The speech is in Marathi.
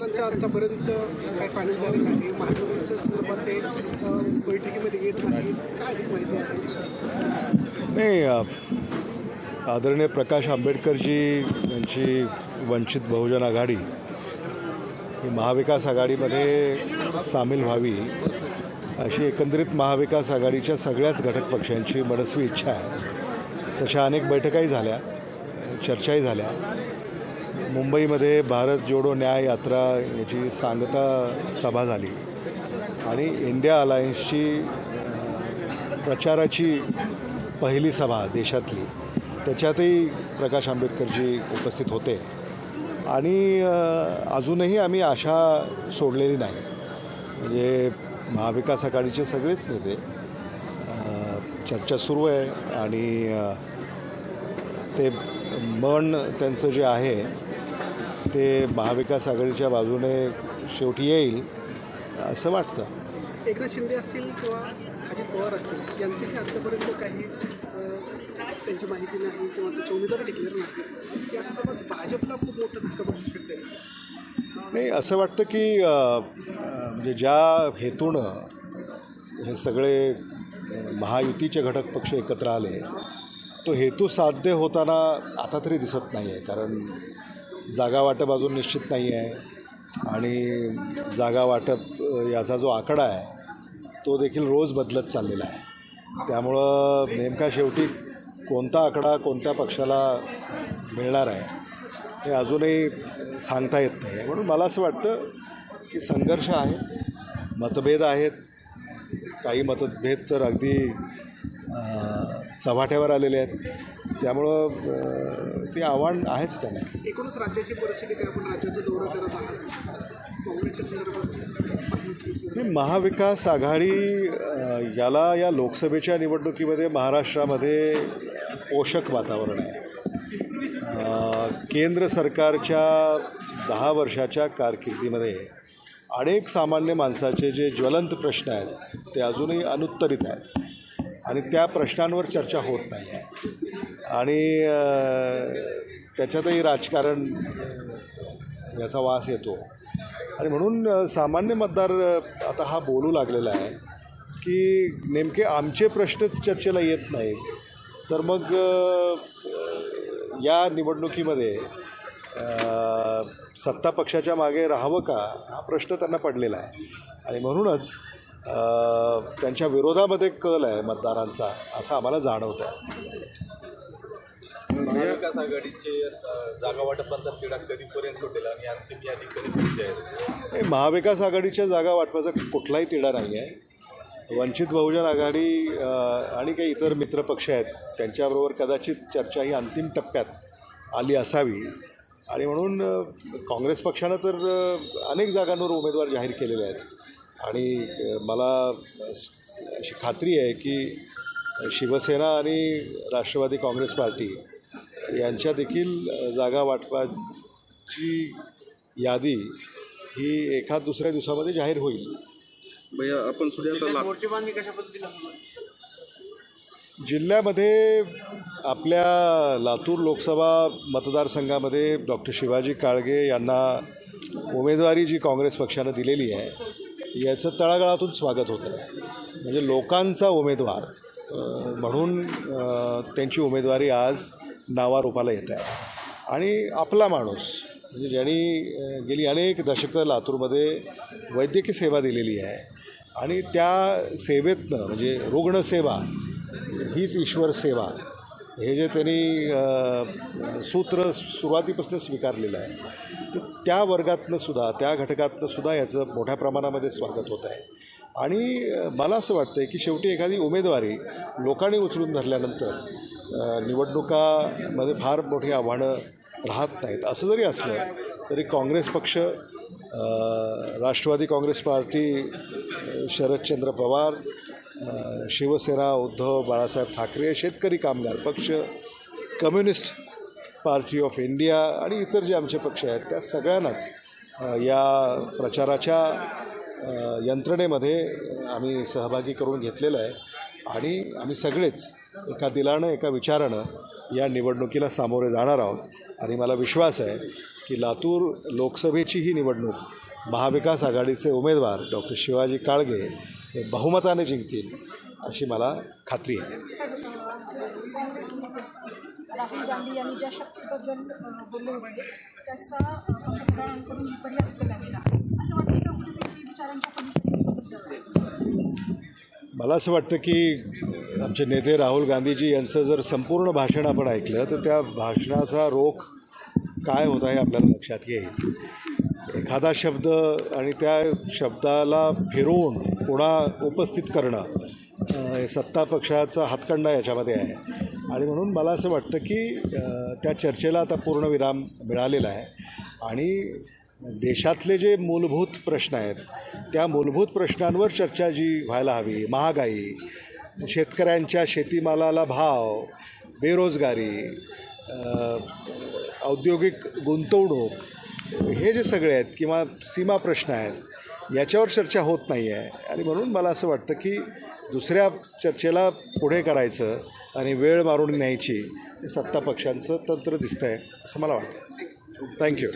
त्यांचं आतापर्यंत काय फायनल झालं नाही. महाविकासाच्या संदर्भात ते बैठकीमध्ये येत नाही. काय अधिक माहिती आहे? नाही आदरणीय प्रकाश आंबेडकरजी यांची वंचित बहुजन आघाडी ही महाविकास आघाडीमध्ये सामील व्हावी अशी एकंदरीत महाविकास आघाडीच्या सगळ्याच घटक पक्षांची मनस्वी इच्छा आहे. तशा अनेक बैठकाही झाल्या चर्चाही झाल्या. मुंबईमध्ये भारत जोडो न्याय यात्रा याची सांगता सभा झाली. आणि इंडिया अलायन्सची प्रचाराची पहिली सभा देशातली. त्याच्यातही प्रकाश आंबेडकरजी उपस्थित होते. आणि अजूनही आम्ही आशा सोडलेली नाही. म्हणजे महाविकास आघाडीचे सगळेच नेते चर्चा सुरू आहे आणि ते मन त्यांचं जे आहे ते महाविकास आघाडीच्या बाजूने शेवटी येईल असं वाटतं. एकनाथ शिंदे असतील किंवा अजित पवार असतील यांचेही आत्तापर्यंत काही त्यांची माहिती नाही किंवा त्याचे उमेदवार डिक्लेअर नाहीत. या संदर्भात भाजपला खूप मोठा धक्का बसू शकते का? नाही असं वाटतं की म्हणजे ज्या हेतूनं हे सगळे महायुतीचे घटक पक्ष एकत्र आले तो हेतू साध्य होताना आता तरी दिसत नाही आहे कारण जागा वाटप अजून निश्चित नाही आहे आणि जागा वाटप याचा जो आकडा आहे तो देखील रोज बदलत चाललेला आहे. त्यामुळं नेमका शेवटी कोणता आकडा कोणत्या पक्षाला मिळणार आहे हे अजूनही सांगता येत नाही आहे म्हणून मला असं वाटतं की संघर्ष आहे मतभेद आहेत. काही मतभेद तर अगदी चव्हाट्यावर आलेले आहेत. त्यामुळं ते आव्हान आहेच त्यांना. एकूणच राज्याची परिस्थिती काय? आपण राज्याचा दौरा करत आहात. काँग्रेसच्या संदर्भात नाही महाविकास आघाडी याला या लोकसभेच्या निवडणुकीमध्ये महाराष्ट्रामध्ये पोषक वातावरण आहे. केंद्र सरकारच्या दहा वर्षाच्या कारकिर्दीमध्ये अनेक सामान्य माणसाचे जे ज्वलंत प्रश्न आहेत ते अजूनही अनुत्तरित आहेत. आणि त्या प्रश्नांवर चर्चा होत नाही आहे आणि त्याच्यातही राजकारण याचा वास येतो. आणि म्हणून सामान्य मतदार आता हा बोलू लागलेला आहे की नेमके आमचे प्रश्नच चर्चेला येत नाहीत. तर मग या निवडणुकीमध्ये सत्ता पक्षाच्या मागे राहावं का? हा प्रश्न त्यांना पडलेला आहे. आणि म्हणूनच त्यांच्या विरोधामध्ये कल आहे मतदारांचा असं आम्हाला जाणवतं आहे महाविकास आघाडीचे जागा वाटपांचा तिढा कधीपर्यंत सुटेल आणि अंतिम यादी कधीपर्यंत? नाही, महाविकास आघाडीच्या जागा वाटपाचा कुठलाही तिढा नाही आहे. वंचित बहुजन आघाडी आणि काही इतर मित्रपक्ष आहेत त्यांच्याबरोबर कदाचित चर्चा ही अंतिम टप्प्यात आली असावी. आणि म्हणून काँग्रेस पक्षानं तर अनेक जागांवर उमेदवार जाहीर केलेले आहेत. आणि मला अशी खात्री आहे की शिवसेना आणि राष्ट्रवादी काँग्रेस पार्टी यांच्या देखील जागा वाटपाची यादी ही एखाद दुसऱ्या दिवसामध्ये जाहीर होईल. भैया आपण जिल्ह्यामध्ये आपल्या लातूर लोकसभा मतदारसंघामध्ये डॉक्टर शिवाजी काळगे यांना उमेदवारी जी काँग्रेस पक्षानं दिलेली आहे याचं तळागाळातून स्वागत होतं आहे. म्हणजे लोकांचा उमेदवार म्हणून त्यांची उमेदवारी आज नावारूपाला येत आहे. आणि आपला माणूस म्हणजे ज्यांनी गेली अनेक दशकं लातूरमध्ये वैद्यकीय सेवा दिलेली आहे आणि त्या सेवेतनं म्हणजे रुग्णसेवा हीच ईश्वर सेवा हे जे त्यांनी सूत्र सुरुवातीपासून स्वीकारलेलं आहे. त्या वर्गातनं सुद्धा त्या घटकातनं सुद्धा याचं मोठ्या प्रमाणामध्ये स्वागत होत आहे. आणि मला असं वाटतं की शेवटी एखादी उमेदवारी लोकांनी उचलून धरल्यानंतर निवडणुकामध्ये फार मोठी आव्हानं राहत नाहीत. असं जरी असलं तरी काँग्रेस पक्ष राष्ट्रवादी काँग्रेस पार्टी शरदचंद्र पवार शिवसेना उद्धव बाळासाहेब ठाकरे शेतकरी कामगार पक्ष कम्युनिस्ट पार्टी ऑफ इंडिया आणि इतर जे आमचे पक्ष आहेत त्या सगळ्यांनाच या प्रचाराच्या यंत्रणेमध्ये आम्ही सहभागी करून घेतलेलं आहे. आणि आम्ही सगळेच एका दिलानं एका विचारानं या निवडणुकीला सामोरे जाणार आहोत. आणि मला विश्वास आहे की लातूर लोकसभेची ही निवडणूक महाविकास आघाडीचे उमेदवार डॉक्टर शिवाजी काळगे हे बहुमताने जिंकतील अशी मला खात्री आहे. राहुल गांधी यांनी ज्या शक्तीबद्दल अ, बोलले होते त्याचा अ, पंतप्रधानांकडून विपर्यास केला गेला असं वाटतं का कुठेतरी विचारांच्या पलीकडे मला असं वाटतं की आमचे नेते राहुल गांधीजी यांचं जर संपूर्ण भाषण आपण ऐकलं तर त्या भाषणाचा रोख काय होता हे आपल्याला लक्षात येईल. एखादा शब्द आणि त्या शब्दाला फिरवून पुन्हा उपस्थित करणं सत्ता पक्षाचा हातखंडा याच्यामध्ये आहे. आणि म्हणून मला असं वाटतं की त्या चर्चेला आता पूर्णविराम मिळालेला आहे. आणि देशातले जे मूलभूत प्रश्न आहेत त्या मूलभूत प्रश्नांवर चर्चा जी व्हायला हवी महागाई शेतकऱ्यांच्या शेतीमालाला भाव बेरोजगारी औद्योगिक गुंतवणूक हे जे सगळे आहेत किंवा सीमा प्रश्न आहेत याच्यावर चर्चा होत नाही आहे आणि म्हणून मला असं वाटतं की दुसऱ्या चर्चेला पुढे करायचं आणि वेळ मारून न्यायची हे सत्ता पक्षांचं तंत्र दिसतं आहे असं मला वाटतं. थँक्यू